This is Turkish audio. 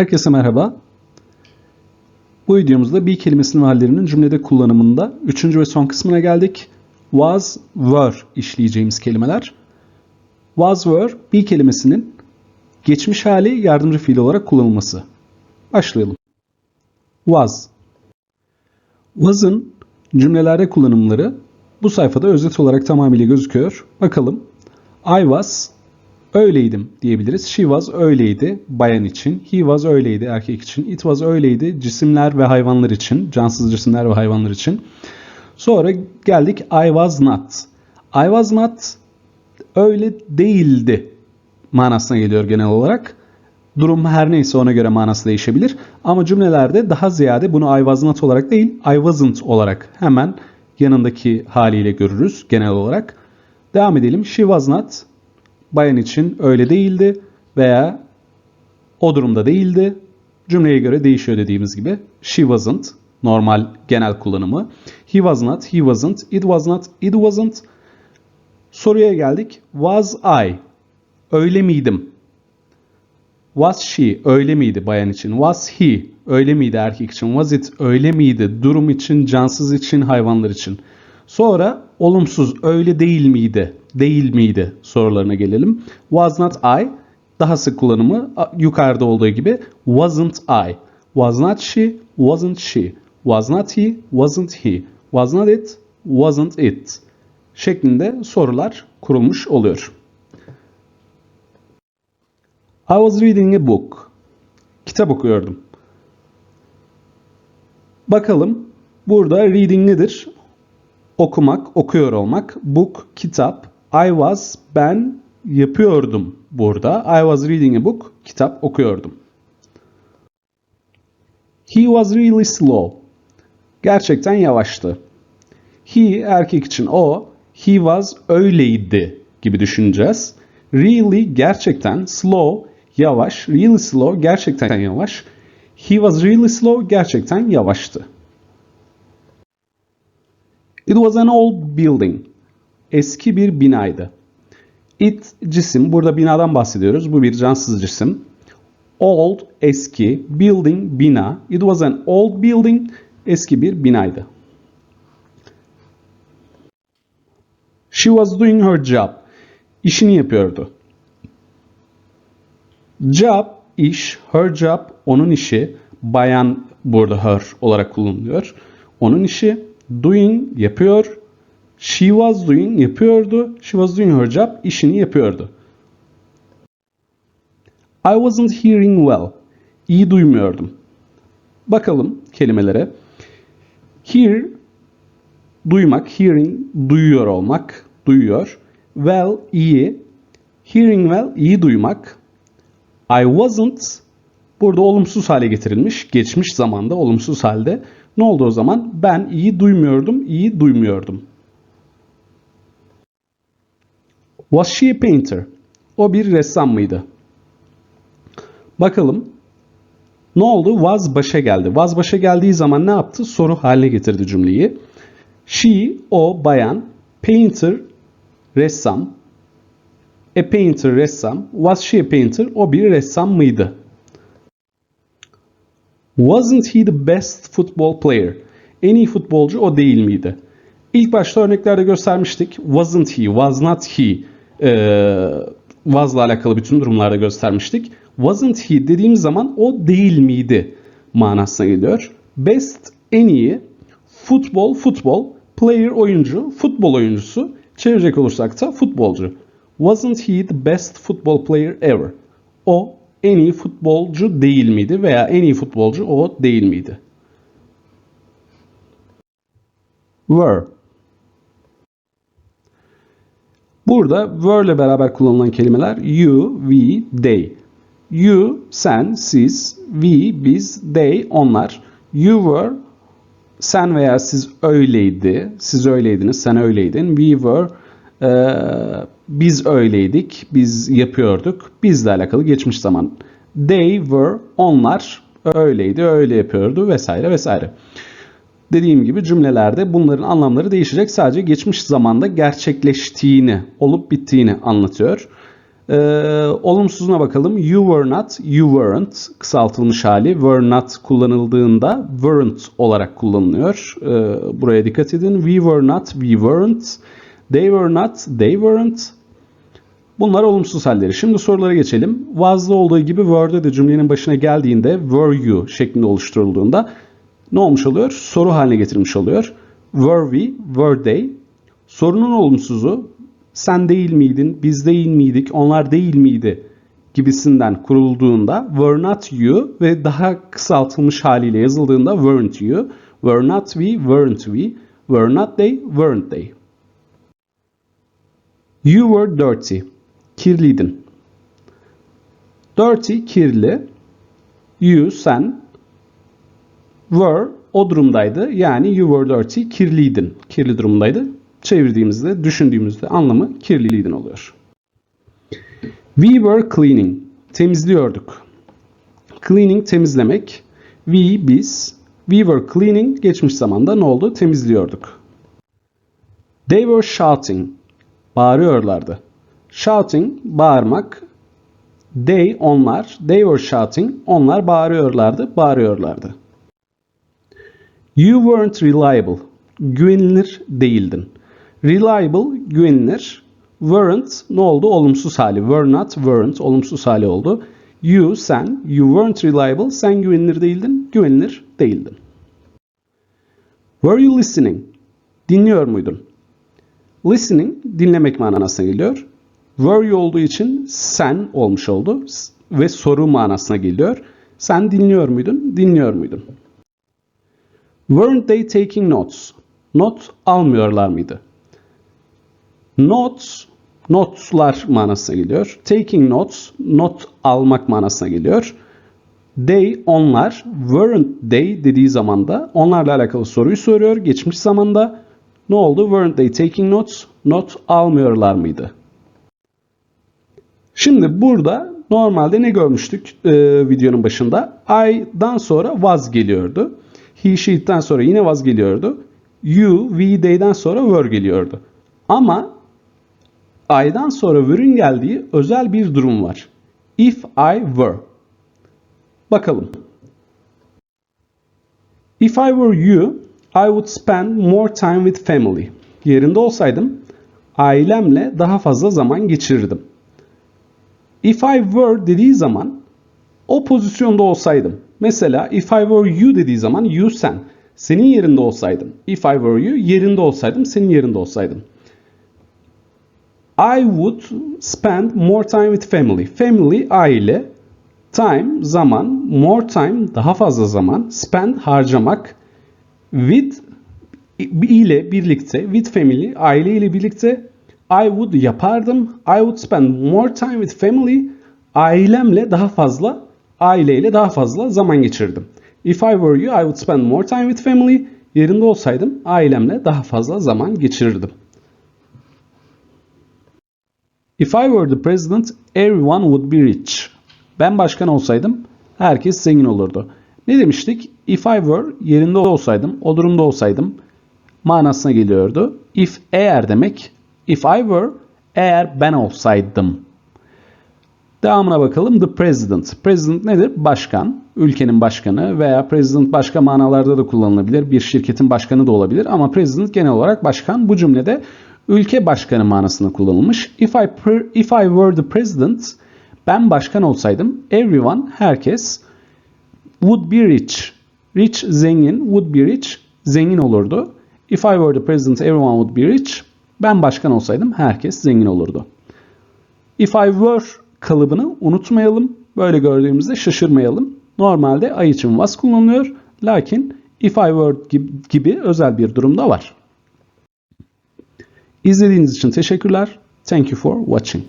Herkese merhaba. Bu videomuzda bir kelimesinin hallerinin cümlede kullanımında üçüncü ve son kısmına geldik. Was, were işleyeceğimiz kelimeler. Was, were bir kelimesinin geçmiş hali yardımcı fiil olarak kullanılması. Başlayalım. Was. Was'ın cümlelerde kullanımları bu sayfada özet olarak tamamıyla gözüküyor. Bakalım. I was öyleydim diyebiliriz. She was öyleydi bayan için. He was öyleydi erkek için. It was öyleydi cisimler ve hayvanlar için. Cansız cisimler ve hayvanlar için. Sonra geldik I was not. I was not öyle değildi manasına geliyor genel olarak. Durum her neyse ona göre manası değişebilir. Ama cümlelerde daha ziyade bunu I was not olarak değil I wasn't olarak hemen yanındaki haliyle görürüz genel olarak. Devam edelim. She was not bayan için öyle değildi veya o durumda değildi. Cümleye göre değişiyor dediğimiz gibi. She wasn't normal genel kullanımı. He was not, he wasn't, it was not, it wasn't. Soruya geldik. Was I? Öyle miydim? Was she? Öyle miydi bayan için? Was he? Öyle miydi erkek için? Was it? Öyle miydi? Durum için, cansız için, hayvanlar için. Sonra olumsuz öyle değil miydi? Değil miydi sorularına gelelim. Was not I? Daha sık kullanımı yukarıda olduğu gibi wasn't I. Was not she? Wasn't she. Was not he? Wasn't he. Was not it? Wasn't it. Şeklinde sorular kurulmuş oluyor. I was reading a book. Kitap okuyordum. Bakalım burada reading nedir? Okumak, okuyor olmak. Book, kitap. I was, ben yapıyordum burada. I was reading a book. Kitap okuyordum. He was really slow. Gerçekten yavaştı. He erkek için o. He was öyleydi gibi düşüneceğiz. Really gerçekten slow yavaş. Really slow gerçekten yavaş. He was really slow gerçekten yavaştı. It was an old building. Eski bir binaydı. It cisim. Burada binadan bahsediyoruz. Bu bir cansız cisim. Old eski, building bina. It was an old building. Eski bir binaydı. She was doing her job. İşini yapıyordu. Job, iş, her job, onun işi. Bayan burada her olarak kullanılıyor. Onun işi. Doing, yapıyor. She was doing, yapıyordu. She was doing her job, işini yapıyordu. I wasn't hearing well. İyi duymuyordum. Bakalım kelimelere. Hear, duymak, hearing, duyuyor olmak, duyuyor. Well, iyi. Hearing well, iyi duymak. I wasn't burada olumsuz hale getirilmiş. Geçmiş zamanda olumsuz halde. Ne oldu o zaman? Ben iyi duymuyordum, iyi duymuyordum. Was she a painter? O bir ressam mıydı? Bakalım. Ne oldu? Was başa geldi. Was başa geldiği zaman ne yaptı? Soru haline getirdi cümleyi. She, o bayan, painter, ressam. A painter, ressam. Was she a painter? O bir ressam mıydı? Wasn't he the best football player? En iyi futbolcu o değil miydi? İlk başta örneklerde göstermiştik. Wasn't he, was not he was'la alakalı bütün durumlarda göstermiştik. Wasn't he dediğimiz zaman o değil miydi manasına geliyor. Best en iyi, futbol futbol, player oyuncu, futbol oyuncusu. Çevirecek olursak da futbolcu. Wasn't he the best football player ever? O en iyi futbolcu değil miydi veya en iyi futbolcu o değil miydi? Were. Burada were ile beraber kullanılan kelimeler you, we, they. You, sen, siz, we, biz, they, onlar. You were, sen veya siz öyleydi, siz öyleydiniz, sen öyleydin. We were, e, biz öyleydik, biz yapıyorduk. Bizle alakalı geçmiş zaman. They were, onlar öyleydi, öyle yapıyordu vesaire vesaire. Dediğim gibi cümlelerde bunların anlamları değişecek. Sadece geçmiş zamanda gerçekleştiğini, olup bittiğini anlatıyor. Ee, olumsuzuna bakalım. You were not, you weren't kısaltılmış hali. Were not kullanıldığında weren't olarak kullanılıyor. Ee, buraya dikkat edin. We were not, we weren't. They were not, they weren't. Bunlar olumsuz halleri. Şimdi sorulara geçelim. Was'da olduğu gibi were'de de cümlenin başına geldiğinde were you şeklinde oluşturulduğunda ne olmuş oluyor? Soru haline getirilmiş oluyor. Were we, were they. Sorunun olumsuzu sen değil miydin, biz değil miydik, onlar değil miydi gibisinden kurulduğunda were not you ve daha kısaltılmış haliyle yazıldığında weren't you, were not we, weren't we, were not they, weren't they. You were dirty. Kirliydin. Dirty, kirli. You, sen. Were, o durumdaydı. Yani you were dirty, kirliydin. Kirli durumdaydı. Çevirdiğimizde, düşündüğümüzde anlamı kirliliydin oluyor. We were cleaning. Temizliyorduk. Cleaning temizlemek. We, biz. We were cleaning geçmiş zamanda ne oldu? Temizliyorduk. They were shouting. Bağırıyorlardı. Shouting, bağırmak. They, onlar. They were shouting. Onlar bağırıyorlardı, bağırıyorlardı. You weren't reliable. Güvenilir değildin. Reliable, güvenilir. Weren't, ne oldu? Olumsuz hali. Were not, weren't, olumsuz hali oldu. You, sen. You weren't reliable. Sen güvenilir değildin. Güvenilir değildin. Were you listening? Dinliyor muydun? Listening, dinlemek manasına geliyor. Were you olduğu için sen olmuş oldu ve soru manasına geliyor. Sen dinliyor muydun? Dinliyor muydun? Weren't they taking notes? Not almıyorlar mıydı? Notes, notlar manasına geliyor. Taking notes, not almak manasına geliyor. They, onlar, weren't they dediği zaman da onlarla alakalı soruyu soruyor. Geçmiş zamanda ne oldu? Weren't they taking notes? Not almıyorlar mıydı? Şimdi burada normalde ne görmüştük e, videonun başında? I'dan sonra was geliyordu. He, she'den sonra yine was geliyordu. You, we, they'den sonra were geliyordu. Ama I'dan sonra were'ün geldiği özel bir durum var. If I were. Bakalım. If I were you, I would spend more time with family. Yerinde olsaydım ailemle daha fazla zaman geçirirdim. If I were dediği zaman o pozisyonda olsaydım. Mesela if I were you dediği zaman you sen. Senin yerinde olsaydım. If I were you yerinde olsaydım senin yerinde olsaydım. I would spend more time with family. Family aile. Time zaman. More time daha fazla zaman. Spend harcamak. With ile birlikte. With family aile ile birlikte. I would yapardım. I would spend more time with family. Ailemle daha fazla aileyle daha fazla zaman geçirdim. If I were you, I would spend more time with family. Yerinde olsaydım ailemle daha fazla zaman geçirirdim. If I were the president, everyone would be rich. Ben başkan olsaydım herkes zengin olurdu. Ne demiştik? If I were yerinde olsaydım, o durumda olsaydım manasına geliyordu. If eğer demek, if I were eğer ben olsaydım. Devamına bakalım. The president. President nedir? Başkan. Ülkenin başkanı veya president başka manalarda da kullanılabilir. Bir şirketin başkanı da olabilir ama president genel olarak başkan. Bu cümlede ülke başkanı manasında kullanılmış. If I, if I were the president, ben başkan olsaydım, everyone, herkes would be rich. Rich, zengin, would be rich, zengin olurdu. If I were the president, everyone would be rich. Ben başkan olsaydım, herkes zengin olurdu. If I were kalıbını unutmayalım. Böyle gördüğümüzde şaşırmayalım. Normalde I için was kullanılıyor. Lakin if I were gibi özel bir durumda var. İzlediğiniz için teşekkürler. Thank you for watching.